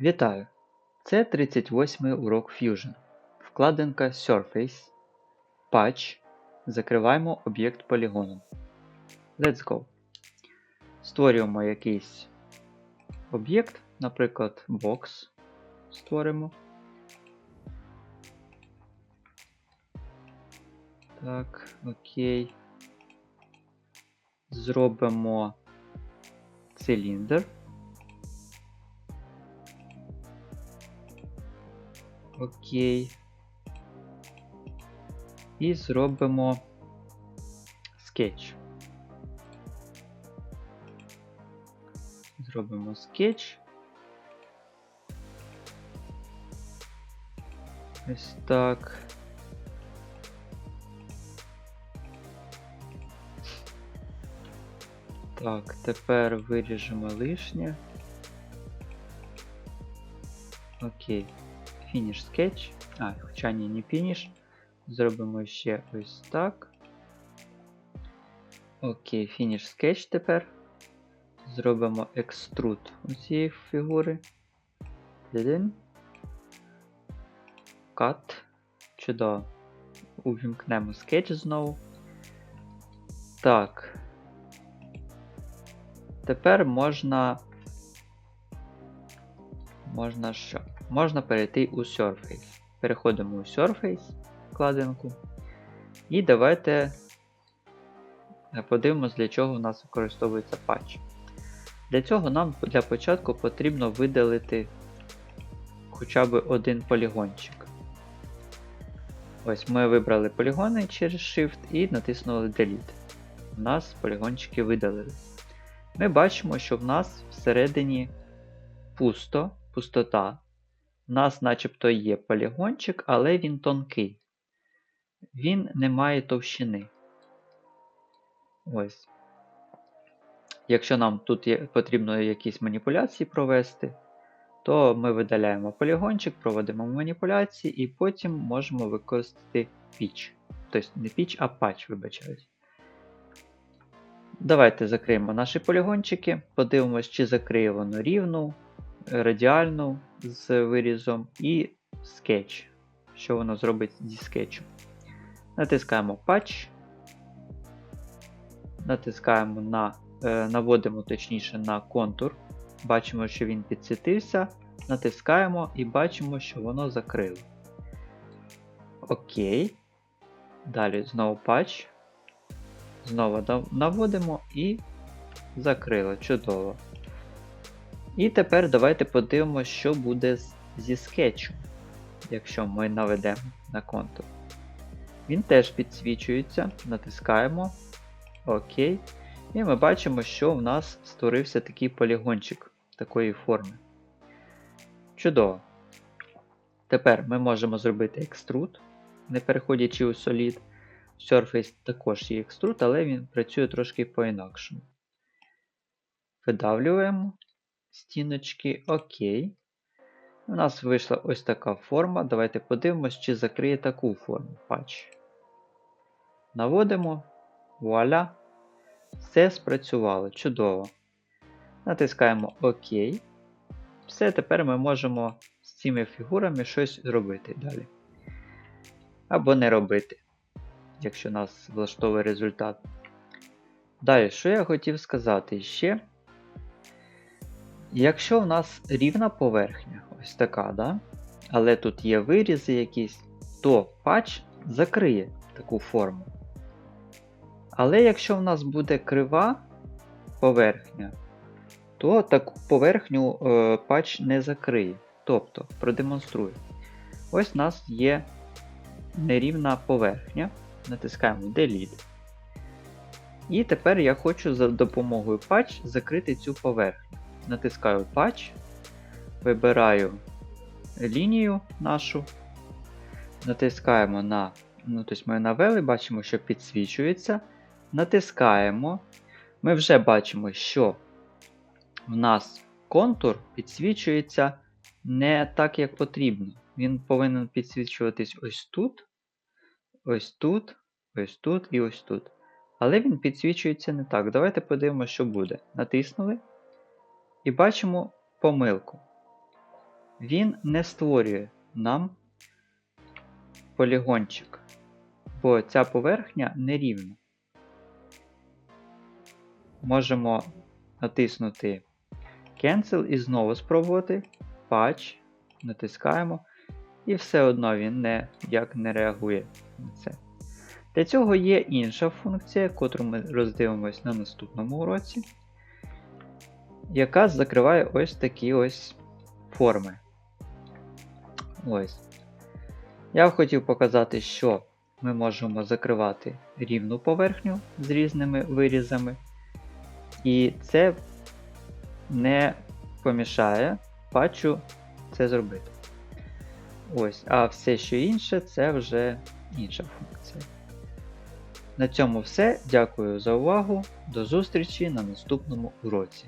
Вітаю! Це 38-й урок Fusion. Вкладинка Surface. Patch. Закриваємо об'єкт полігону. Let's go. Створюємо якийсь об'єкт, наприклад, box. Створимо. Так, окей. Зробимо циліндр. Окей. І зробимо скетч. Зробимо скетч. Ось так. Так, тепер виріжемо лишнє. Окей. Фініш скетч. А, хоча ні, не фініш. Зробимо ще ось так. Окей, фініш скетч тепер. Зробимо екструд цієї фігури. Один. Кат. Чудово. Увімкнемо скетч знову. Так. Тепер можна. Можна що? Можна перейти у Surface. Переходимо у Surface вкладинку. І давайте подивимось, для чого у нас використовується патч. Для цього нам для початку потрібно видалити хоча б один полігончик. Ось ми вибрали полігони через Shift і натиснули Delete. У нас полігончики видалились. Ми бачимо, що в нас всередині пусто, пустота. У нас начебто є полігончик, але він тонкий. Він не має товщини. Ось. Якщо нам тут є, потрібно якісь маніпуляції провести, то ми видаляємо полігончик, проводимо маніпуляції і потім можемо використати піч. Тобто не піч, а патч, вибачаюсь. Давайте закриємо наші полігончики, подивимось, чи закриє воно рівну, радіальну з вирізом і скетч. Що воно зробить зі скетчем. Натискаємо Patch. Натискаємо на, е, наводимо точніше на контур. Бачимо, що він підсвітився. Натискаємо і бачимо, що воно закрило. Окей. Далі знову Patch. Знову наводимо і закрило. Чудово. І тепер давайте подивимося, що буде зі скетчем, якщо ми наведемо на контур. Він теж підсвічується, натискаємо ОК. І ми бачимо, що в нас створився такий полігончик такої форми. Чудово. Тепер ми можемо зробити екструд, не переходячи у Solid. Surface також є екструд, але він працює трошки по-інакшому. Видавлюємо стіночки ОК. У нас вийшла ось така форма. Давайте подивимось, чи закриє таку форму патч. Наводимо. Вуаля. Все спрацювало. Чудово. Натискаємо ОК. Все, тепер ми можемо з цими фігурами щось зробити далі. Або не робити, якщо нас влаштовує результат. Далі, що я хотів сказати ще? Якщо в нас рівна поверхня, ось така, да? але тут є вирізи якісь, то патч закриє таку форму. Але якщо в нас буде крива поверхня, то таку поверхню е, патч не закриє. Тобто, продемонструю. Ось у нас є нерівна поверхня. Натискаємо Delete. І тепер я хочу за допомогою патч закрити цю поверхню. Натискаю Patch, вибираю лінію нашу, натискаємо на, ну, тобто ми навели, бачимо, що підсвічується. Натискаємо. Ми вже бачимо, що в нас контур підсвічується не так, як потрібно. Він повинен підсвічуватись ось тут, ось тут, ось тут і ось тут. Але він підсвічується не так. Давайте подивимося, що буде. Натиснули. І бачимо помилку. він не створює нам полігончик, бо ця поверхня нерівна. Можемо натиснути Cancel і знову спробувати. Patch, натискаємо, і все одно він ніяк не реагує на це. Для цього є інша функція, яку ми роздивимось на наступному уроці, яка закриває ось такі ось форми. Ось. Я хотів показати, що ми можемо закривати рівну поверхню з різними вирізами. І це не помішає патчу це зробити. Ось, а все, що інше, це вже інша функція. На цьому все. Дякую за увагу. До зустрічі на наступному уроці.